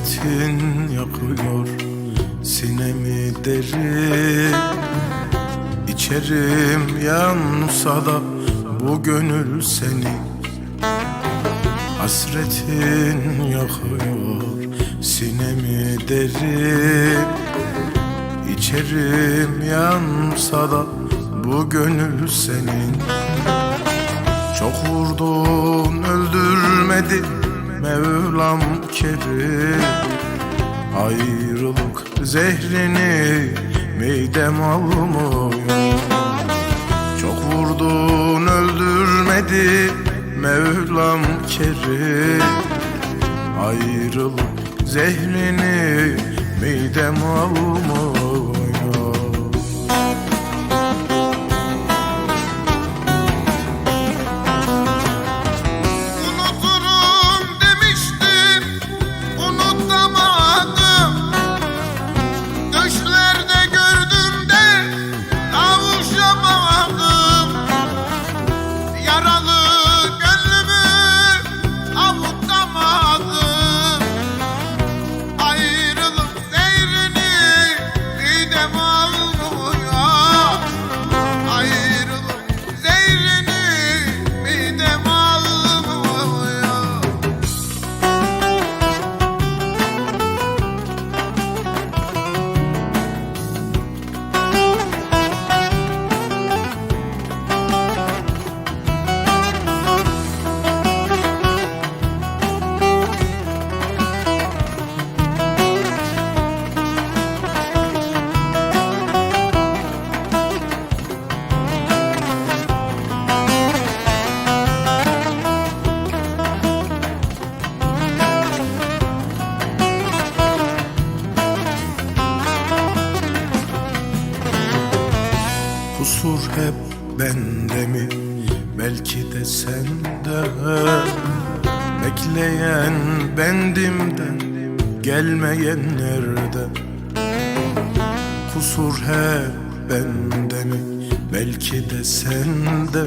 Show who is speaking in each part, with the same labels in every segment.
Speaker 1: hasretin yakıyor sinemi derin. İçerim yansa da bu gönül senin Hasretin yakıyor sinemi derin. İçerim yansa da bu gönül senin. Çok vurdun öldürmedin. Mevlam kerim Ayrılık zehrini midem almıyor. Çok vurdun öldürmedi Mevlam kerim Ayrılık zehrini midem almıyor Kusur hep bende mi? Belki de sende Bekleyen bendimden Gelmeyen nerede? Kusur hep bende mi? Belki de sende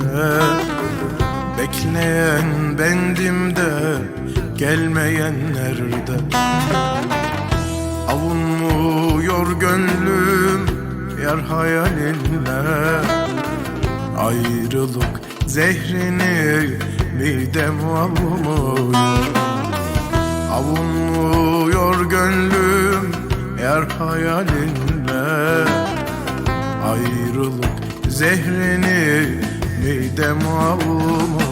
Speaker 1: Bekleyen bendimde Gelmeyen nerede? Avunmuyor gönlüm yar hayalinle. Ayrılık zehrini midem almıyor Avunmuyor gönlüm yar hayalinle. Ayrılık zehrini midem almıyor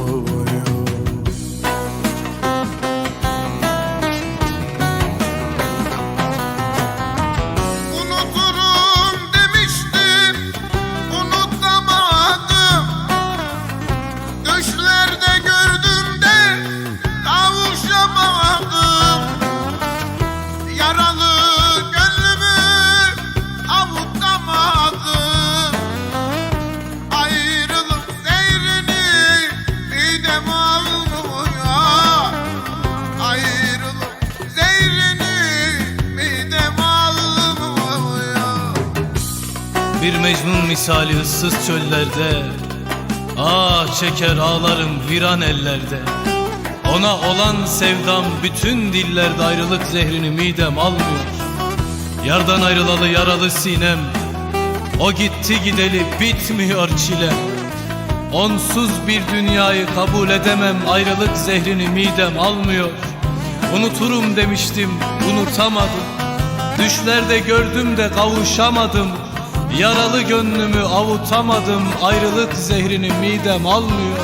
Speaker 2: Bir Mecnun misali ıssız çöllerde Ah çeker ağlarım viran ellerde. Ona olan sevdam bütün dillerde ayrılık zehrini midem almıyor. Yardan ayrılalı yaralı sinem O gitti gideli bitmiyor çilem. Onsuz bir dünyayı kabul edemem Ayrılık zehrini midem almıyor. Unuturum demiştim unutamadım. Düşlerde gördüm de kavuşamadım Yaralı gönlümü avutamadım. Ayrılık zehrini midem almıyor.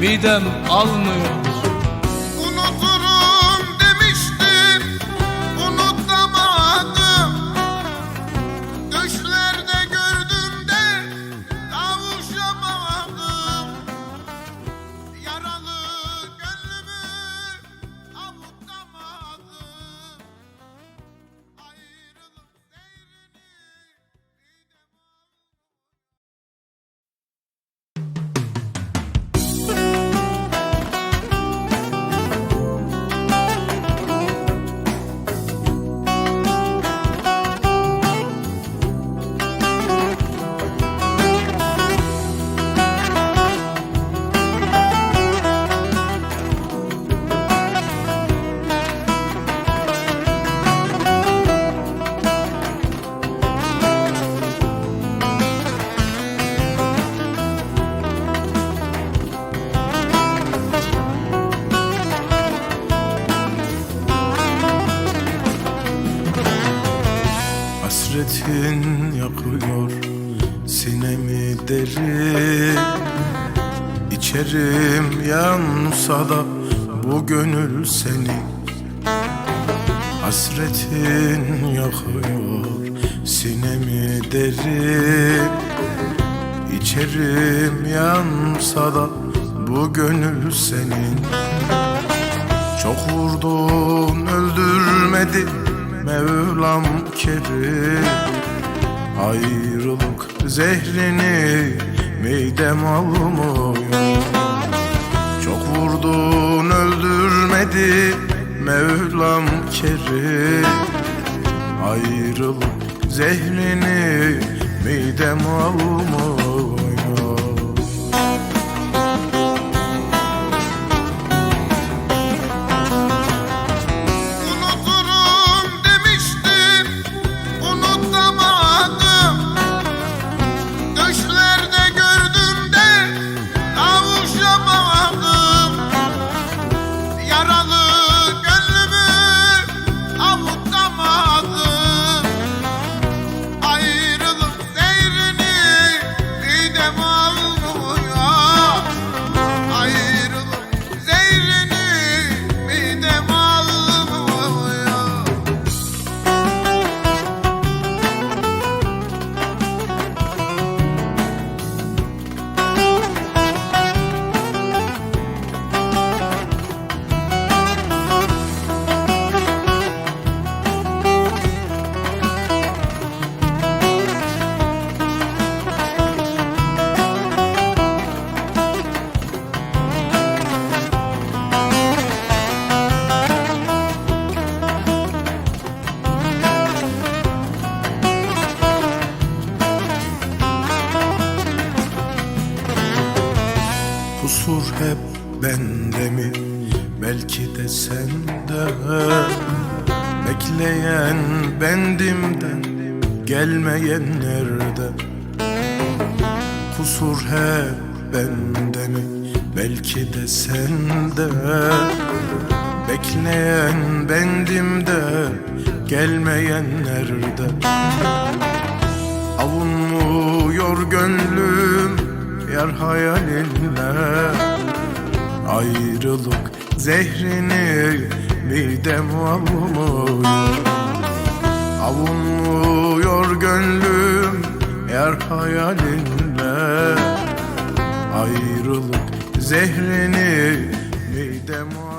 Speaker 2: Midem almıyor
Speaker 1: yakıyor Sinemi deri İçerim yansa da bu gönül seni. Hasretin yakıyor sinemi deri İçerim yansa da bu gönül senin Çok vurdun öldürmedi Mevlam kerim Ayrılık zehrini midem almıyor Çok vurdun öldürmedi Mevlam kerim
Speaker 3: Ayrılık zehrini midem almıyor
Speaker 1: Kusur hep bende mi? Belki de sende Bekleyen bendimden Gelmeyen nerede? Kusur hep bende mi? Belki de sende Bekleyen bendimden Gelmeyen nerede? Avunmuyor gönlüm yar hayalinle Ayrılık zehrini midem almıyor Avunmuyor gönlüm yar hayalinle Ayrılık zehrini midem almıyor